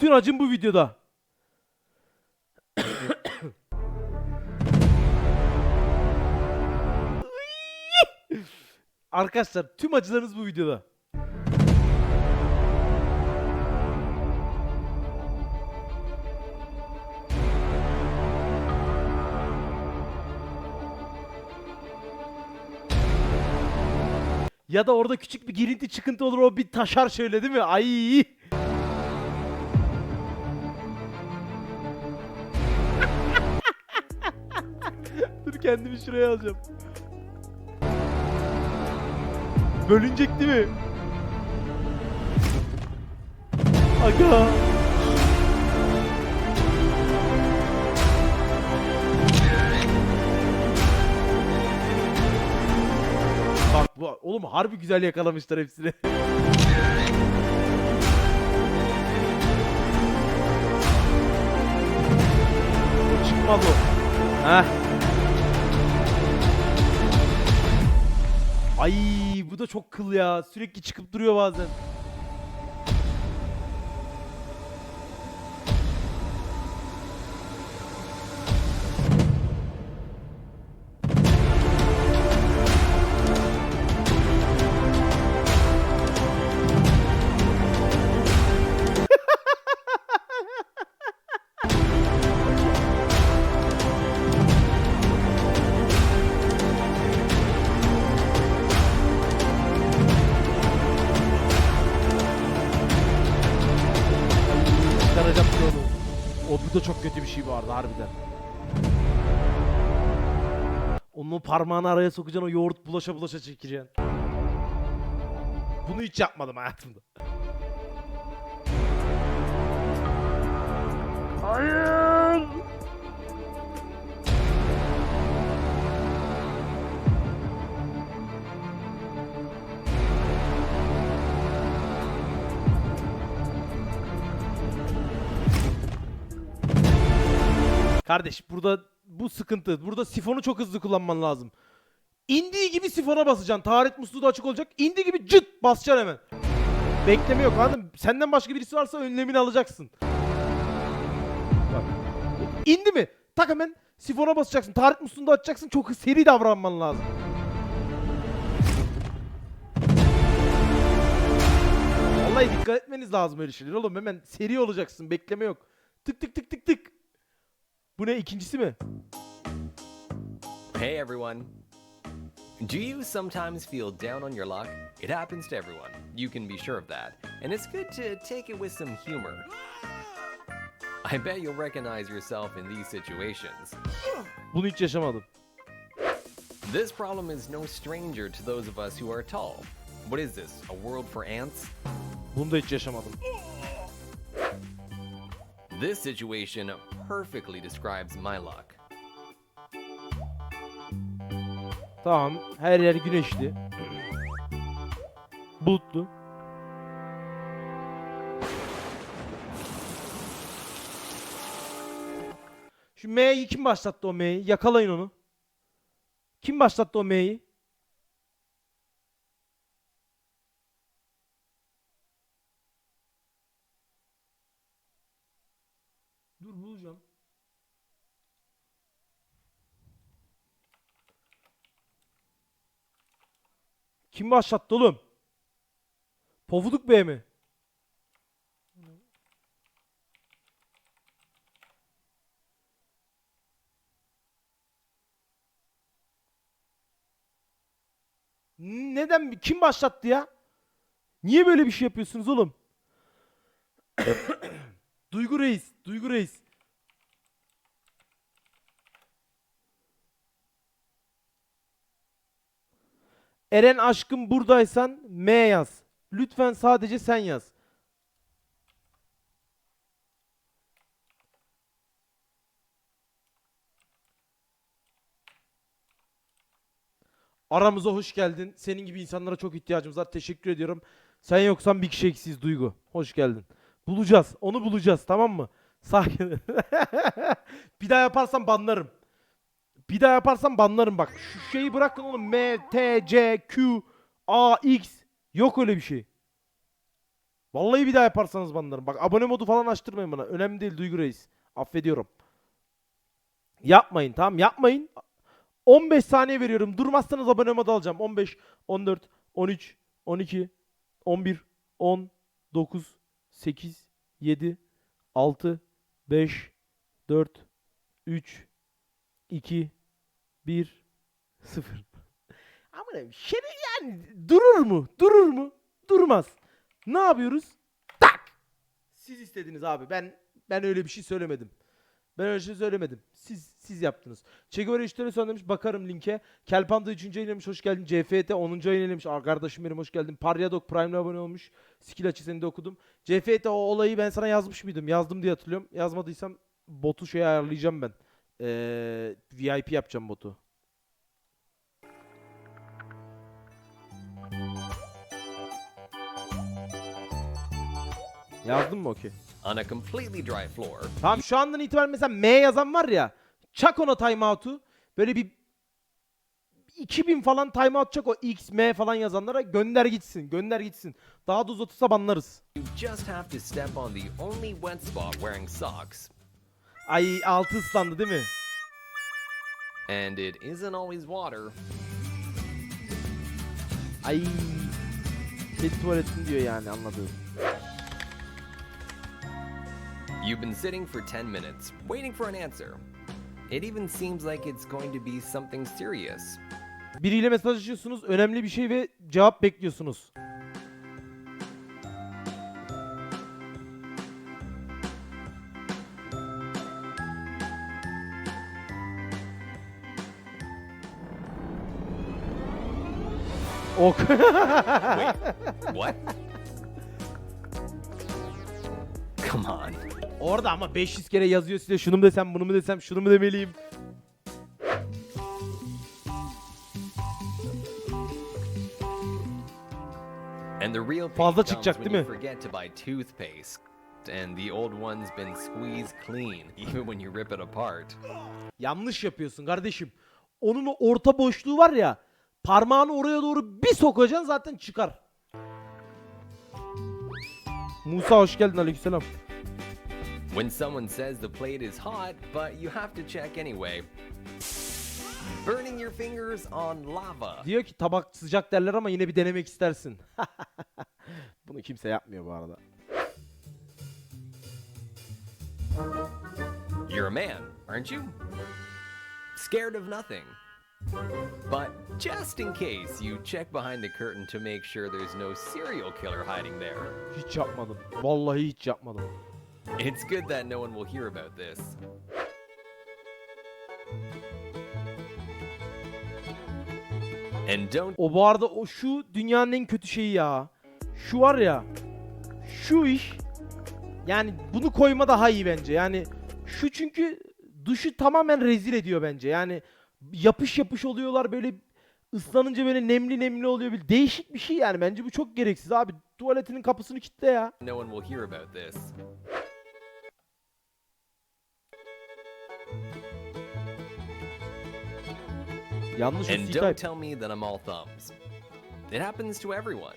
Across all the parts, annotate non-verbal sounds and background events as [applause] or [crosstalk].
Bütün acım bu videoda. Arkadaşlar tüm acılarınız bu videoda. Ya da orada küçük bir girinti çıkıntı olur o bir taşar şöyle değil mi? Ay. Kendimi şuraya alacağım. Bölünecek değil mi? Aga. Bak bu oğlum harbi güzel yakalamışlar hepsini. Çıkmadı o. Heh. Ay bu da çok kıl ya. Sürekli çıkıp duruyor bazen. Da çok kötü bir şey vardı harbiden. Onun parmağını araya sokacaksın o yoğurt bulaşa bulaşa çekeceksin. Bunu hiç yapmadım hayatımda. Hayır. Kardeş burada bu sıkıntı. Burada sifonu çok hızlı kullanman lazım. İndiği gibi sifona basacaksın. Taharet musluğu da açık olacak. İndiği gibi cıt basacaksın hemen. Bekleme yok anladın? Senden başka birisi varsa önlemini alacaksın. Bak. İndi mi? Tak hemen sifona basacaksın. Taharet musluğunu da açacaksın. Çok seri davranman lazım. Vallahi dikkat etmeniz lazım öyle şeyler oğlum. Hemen seri olacaksın. Bekleme yok. Tık tık tık tık tık. Bu ne ikincisi mi? Hey everyone. Do you sometimes feel down on your luck? It happens to everyone. You can be sure of that. And it's good to take it with some humor. I bet you'll recognize yourself in these situations. Bunu hiç yaşamadım. This problem is no stranger to those of us who are tall. What is this? A world for ants? Bunu da hiç yaşamadım. This situation perfectly describes my luck. Tamam. Her yer güneşli. Bulutlu. Şu M'yi kim başlattı o M'yi? Yakalayın onu. Kim başlattı o M'yi? Kim başlattı oğlum? Pofuduk Bey mi? Neden? Kim başlattı ya? Niye böyle bir şey yapıyorsunuz oğlum? [coughs] Duygu Reis, Duygu Reis. Eren aşkım buradaysan M yaz. Lütfen sadece sen yaz. Aramıza hoş geldin. Senin gibi insanlara çok ihtiyacımız var. Teşekkür ediyorum. Sen yoksan bir kişi eksiyiz Duygu. Hoş geldin. Bulacağız. Onu bulacağız tamam mı? Sakin. [laughs] bir daha yaparsan banlarım. Bir daha yaparsam banlarım bak. Şu şeyi bırakın oğlum. M, T, C, Q, A, X. Yok öyle bir şey. Vallahi bir daha yaparsanız banlarım. Bak abone modu falan açtırmayın bana. Önemli değil Duygu Reis. Affediyorum. Yapmayın tamam yapmayın. 15 saniye veriyorum. Durmazsanız abone modu alacağım. 15, 14, 13, 12, 11, 10, 9, 8, 7, 6, 5, 4, 3, 2, 1, 0. Ama şeri yani durur mu? Durur mu? Durmaz. Ne yapıyoruz? Tak. Siz istediniz abi. Ben ben öyle bir şey söylemedim. Ben öyle bir şey söylemedim. Siz siz yaptınız. Çegevara 3 lira demiş. Bakarım linke. Kelpanda 3. ayınlamış. Hoş geldin. CFT 10. ayınlamış. Aa, kardeşim benim hoş geldin. Paryadok Prime'le abone olmuş. Skill açı seni de okudum. CFT o olayı ben sana yazmış mıydım? Yazdım diye hatırlıyorum. Yazmadıysam botu şey ayarlayacağım ben. Ee, VIP yapacağım botu. Yazdın mı okey? On a completely dry floor, Tamam şu andan itibaren mesela M yazan var ya. Çak ona timeout'u. Böyle bir 2000 falan timeout çak o X, M falan yazanlara gönder gitsin. Gönder gitsin. Daha da uzatırsa banlarız. you just have to step on the only wet spot wearing socks. Ay altı ıslandı değil mi? And it isn't always water. Ay. Kedi tuvaletin diyor yani anladığım. You've been sitting for 10 minutes, waiting for an answer. It even seems like it's going to be something serious. Biriyle mesajlaşıyorsunuz. Önemli bir şey ve cevap bekliyorsunuz. Ok. [laughs] Wait, what? Come on. Orada ama 500 kere yazıyor size şunu mu desem bunu mu desem şunu mu demeliyim. And the real Fazla çıkacak değil mi? forget to buy toothpaste. And the old one's been squeezed clean, [laughs] even when you rip it apart. Yanlış yapıyorsun kardeşim. Onun o orta boşluğu var ya. Parmağını oraya doğru bir sokacaksın zaten çıkar. Musa hoş geldin aleykümselam. When someone says the plate is hot, but you have to check anyway. Burning your fingers on lava. Diyor ki tabak sıcak derler ama yine bir denemek istersin. [laughs] Bunu kimse yapmıyor bu arada. You're a man, aren't you? Scared of nothing. But just in case, you check behind the curtain to make sure there's no serial killer hiding there. Hiç yapmadım. Vallahi hiç yapmadım. It's good that no one will hear about this. And don't O bu arada o şu dünyanın en kötü şeyi ya. Şu var ya. Şu iş. Yani bunu koyma daha iyi bence. Yani şu çünkü duşu tamamen rezil ediyor bence. Yani yapış yapış oluyorlar böyle ıslanınca böyle nemli nemli oluyor. Bir değişik bir şey yani. Bence bu çok gereksiz abi. Tuvaletinin kapısını kilitle ya. no one will hear about this. Yanlış And don't tell me that I'm all thumbs. It happens to everyone.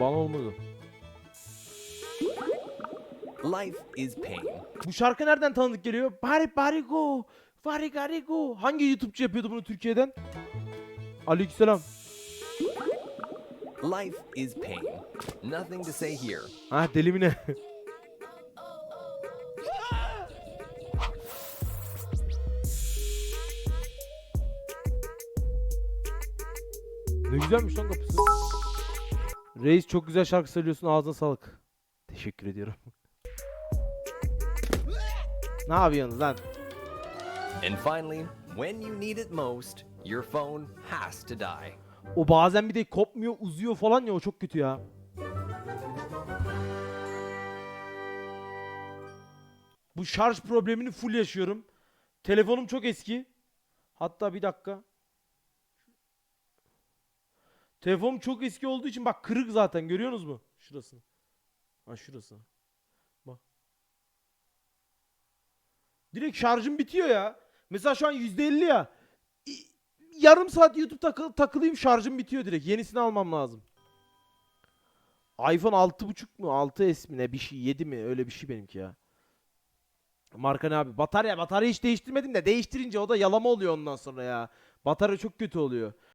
Bana olmadı. Life is pain. Bu şarkı nereden tanıdık geliyor? Bari bari go. Bari gari go. Hangi YouTube'cu yapıyordu bunu Türkiye'den? Aleykümselam. Life is pain. Nothing to say here. Ha deli mi ne? ne güzelmiş lan kapısı. Reis çok güzel şarkı söylüyorsun ağzına sağlık. Teşekkür ediyorum. ne yapıyorsunuz lan? And finally, when you need it most, your phone has to die. O bazen bir de kopmuyor uzuyor falan ya o çok kötü ya. Bu şarj problemini full yaşıyorum. Telefonum çok eski. Hatta bir dakika. Telefonum çok eski olduğu için bak kırık zaten görüyorsunuz mu? Şurası. Ha şurası. Bak. Direkt şarjım bitiyor ya. Mesela şu an %50 ya. Yarım saat YouTube takı- takılayım şarjım bitiyor direkt. Yenisini almam lazım. iPhone 6.5 mu 6s mi ne bir şey 7 mi öyle bir şey benimki ya. Marka ne abi? Batarya batarya hiç değiştirmedim de değiştirince o da yalama oluyor ondan sonra ya. Batarya çok kötü oluyor.